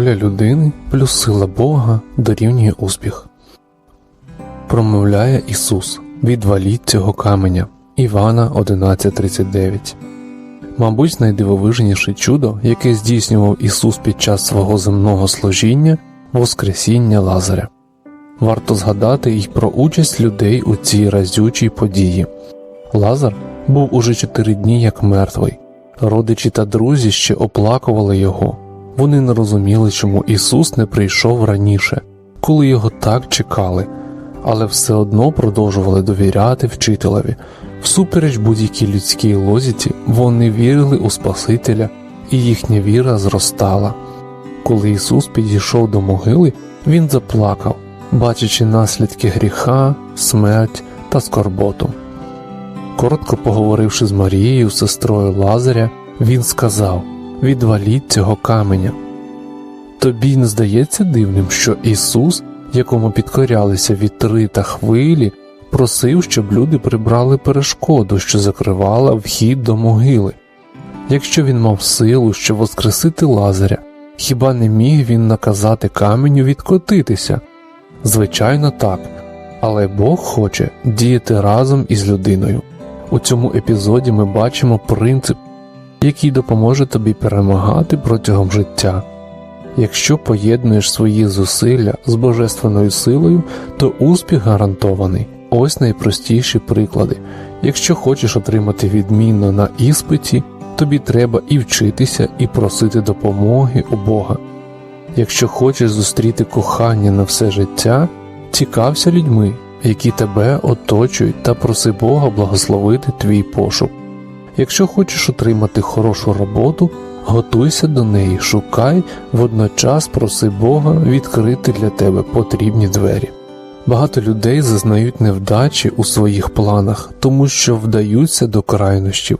Воля людини плюс сила Бога дорівнює успіх. Промовляє Ісус Відваліть цього каменя. Івана 11.39 Мабуть, найдивовижніше чудо, яке здійснював Ісус під час свого земного служіння Воскресіння Лазаря. Варто згадати й про участь людей у цій разючій події. Лазар був уже чотири дні як мертвий. Родичі та друзі ще оплакували його. Вони не розуміли, чому Ісус не прийшов раніше, коли його так чекали, але все одно продовжували довіряти вчителеві. Всупереч будь-якій людській лозіці вони вірили у Спасителя, і їхня віра зростала. Коли Ісус підійшов до могили, Він заплакав, бачачи наслідки гріха, смерть та скорботу. Коротко поговоривши з Марією, сестрою Лазаря, він сказав Відваліть цього каменя. Тобі не здається дивним, що Ісус, якому підкорялися вітри та хвилі, просив, щоб люди прибрали перешкоду, що закривала вхід до могили. Якщо він мав силу, щоб воскресити Лазаря, хіба не міг він наказати каменю відкотитися? Звичайно, так, але Бог хоче діяти разом із людиною. У цьому епізоді ми бачимо принцип, який допоможе тобі перемагати протягом життя. Якщо поєднуєш свої зусилля з божественною силою, то успіх гарантований. Ось найпростіші приклади. Якщо хочеш отримати відмінно на іспиті, тобі треба і вчитися, і просити допомоги у Бога. Якщо хочеш зустріти кохання на все життя, цікався людьми, які тебе оточують, та проси Бога благословити твій пошук. Якщо хочеш отримати хорошу роботу, готуйся до неї, шукай, водночас проси Бога відкрити для тебе потрібні двері. Багато людей зазнають невдачі у своїх планах, тому що вдаються до крайнощів.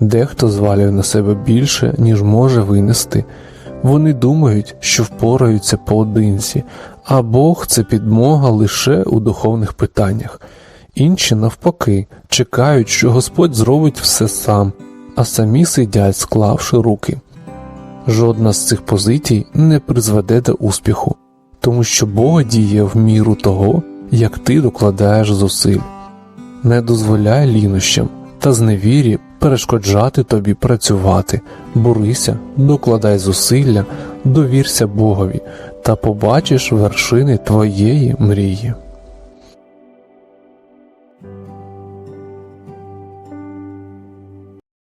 Дехто звалює на себе більше, ніж може винести. Вони думають, що впораються поодинці, а Бог це підмога лише у духовних питаннях. Інші, навпаки, чекають, що Господь зробить все сам, а самі сидять, склавши руки. Жодна з цих позицій не призведе до успіху, тому що Бог діє в міру того, як ти докладаєш зусиль. Не дозволяй лінощам та зневірі перешкоджати тобі працювати, борися, докладай зусилля, довірся Богові та побачиш вершини твоєї мрії.